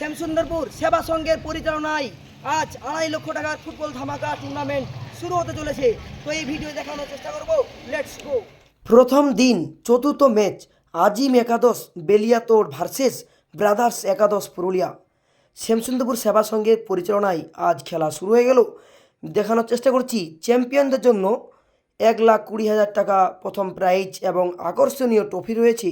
শ্যামসুন্দরপুর সেবা সংঘের পরিচালনায় আজ আড়াই লক্ষ টাকার ফুটবল ধামাকা টুর্নামেন্ট শুরু হতে চলেছে। তো এই ভিডিও দেখানোর চেষ্টা করব। লেটস গো প্রথম দিন, চতুর্থ ম্যাচ আজিম একাদশ বেলিয়াতোড় ভার্সেস ব্রাদার্স একাদশ পুরুলিয়া। শ্যামসুন্দরপুর সেবা সংঘের পরিচালনায় আজ খেলা শুরু হয়ে গেল। দেখানোর চেষ্টা করছি চ্যাম্পিয়নদের জন্য এক লাখ কুড়ি হাজার টাকা প্রথম প্রাইজ এবং আকর্ষণীয় ট্রফি রয়েছে।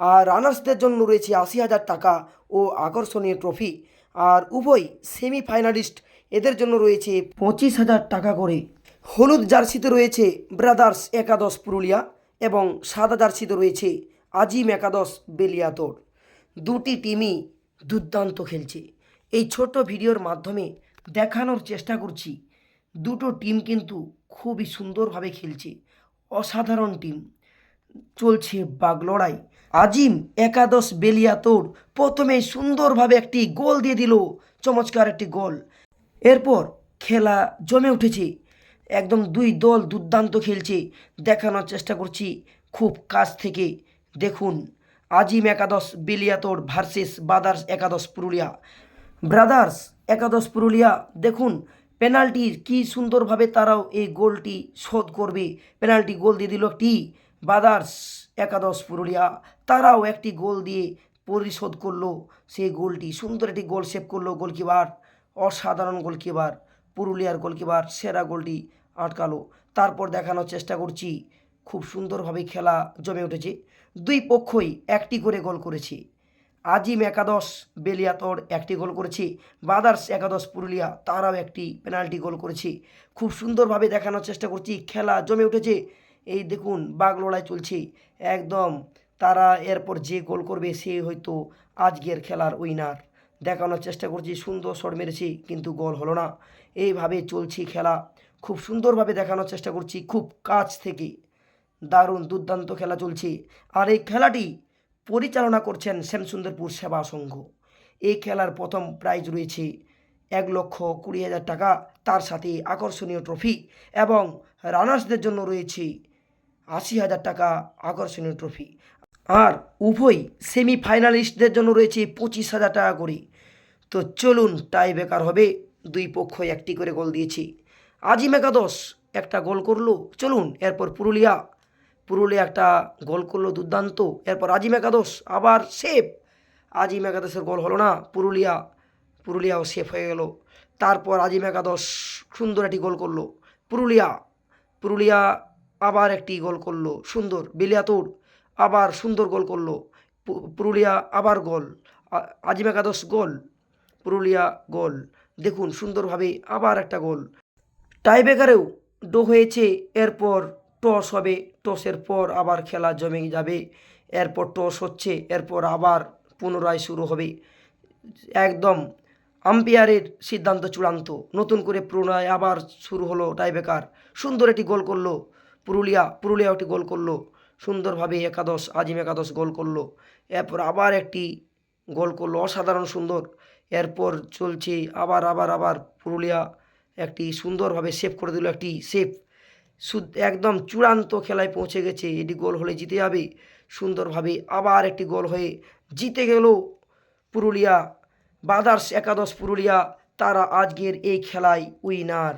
আর রানার্সদের জন্য রয়েছে আশি হাজার টাকা ও আকর্ষণীয় ট্রফি। আর উভয় সেমিফাইনালিস্ট এদের জন্য রয়েছে পঁচিশ হাজার টাকা করে। হলুদ জার্সিতে রয়েছে ব্রাদার্স একাদশ পুরুলিয়া এবং সাদা জার্সিতে রয়েছে আজিম একাদশ বেলিয়াতোড় দুটি টিমই দুর্দান্ত খেলছে। এই ছোট ভিডিওর মাধ্যমে দেখানোর চেষ্টা করছি দুটো টিম কিন্তু খুবই সুন্দরভাবে খেলছে। অসাধারণ টিম চলছে বাগ লড়াই। আজিম একাদশ বেলিয়াতোড় প্রথমে সুন্দরভাবে একটি গোল দিয়ে দিল। চমৎকার একটি গোল। এরপর খেলা জমে উঠেছে। একদম দুই দল দুর্দান্ত খেলছে। দেখানোর চেষ্টা করছি খুব কাছ থেকে। দেখুন, আজিম একাদশ বেলিয়াতোড় ভার্সেস বাদার্স একাদশ পুরুলিয়া। ব্রাদার্স একাদশ পুরুলিয়া, দেখুন পেনাল্টির কি সুন্দরভাবে তারাও এই গোলটি শোধ করবে। পেনাল্টি গোল দিয়ে দিল একটি বাদার্স, একাদশ পুরুলিয়া। তারাও একটি গোল দিয়ে পরিশোধ করল সেই গোলটি। সুন্দর একটি গোল সেভ করল গোলকিপার, অসাধারণ গোলকিপার, পুরুলিয়ার গোলকিপার, সেরা গোলটি আটকালো। তারপর দেখানোর চেষ্টা করছি, খুব সুন্দরভাবে খেলা জমে উঠেছে। দুই পক্ষই একটি করে গোল করেছে। আজিম একাদশ বেলিয়াতর একটি গোল করেছে। বাদার্স একাদশ পুরুলিয়া তারাও একটি পেনাল্টি গোল করেছে। খুব সুন্দরভাবে দেখানোর চেষ্টা করছি। খেলা জমে উঠেছে। এই দেখুন, বাঘ লড়াই চলছে। একদম তারা এরপর যে গোল করবে, সে হয়তো আজকের খেলার উইনার। দেখানোর চেষ্টা করছি। সুন্দর শট মেরেছি, কিন্তু গোল হলো না। এইভাবে চলছে খেলা। খুব সুন্দরভাবে দেখানোর চেষ্টা করছি। খুব কাছ থেকে দারুণ দুর্দান্ত খেলা চলছে। আর এই খেলাটি পরিচালনা করছেন শ্যামসুন্দরপুর সেবা সংঘ। এই খেলার প্রথম প্রাইজ রয়েছে এক লক্ষ কুড়ি হাজার টাকা। তার সাথে আকর্ষণীয় ট্রফি এবং রানার্সদের জন্য রয়েছে আশি হাজার টাকা আকর্ষণীয় ট্রফি আর উভয় সেমিফাইনালিস্টদের জন্য রয়েছে পঁচিশ হাজার টাকা করে। তো চলুন টাই বেকার হবে। দুই পক্ষ একটি করে গোল দিয়েছে। আজিম একাদশ একটা গোল করল। চলুন এরপর পুরুলিয়া পুরুলিয়া একটা গোল করল, দুর্দান্ত। এরপর আজিম একাদশ, আবার সেফ আজিম একাদশের গোল হলো না, পুরুলিয়া, পুরুলিয়াও সেফ হয়ে গেল। তারপর আজিম একাদশ সুন্দর একটি গোল করল, পুরুলিয়া। পুরুলিয়া আবার একটি গোল করল, সুন্দর। বেলিয়াতুর আবার সুন্দর গোল করল পুরুলিয়া আবার গোল। আজিম একাদশ গোল, পুরুলিয়া গোল। দেখুন সুন্দরভাবে আবার একটা গোল। টাইব্রেকারেও ডো হয়েছে, এরপর টস হবে, টসের পর আবার খেলা জমে যাবে। এরপর টস হচ্ছে, এরপর আবার পুনরায় শুরু হবে। একদম আম্পায়ারের সিদ্ধান্ত চূড়ান্ত। নতুন করে পুনরায় আবার শুরু হলো টাইব্রেকার সুন্দর একটি গোল করল পুরুলিয়া পুরুলিয়া একটি গোল করল। সুন্দরভাবে একাদশ, আজিম একাদশ গোল করল। এরপর আবার একটি গোল করল, অসাধারণ সুন্দর। এরপর চলছে আবার আবার আবার পুরুলিয়া একটি সুন্দরভাবে সেভ করে দিল, একটি সেভ একদম চূড়ান্ত খেলায় পৌঁছে গেছে। এটি গোল হলে জিতে যাবে। সুন্দরভাবে আবার একটি গোল হয়ে জিতে গেল পুরুলিয়া বাদার্স একাদশ পুরুলিয়া। তারা আজকের এই খেলায় উইনার।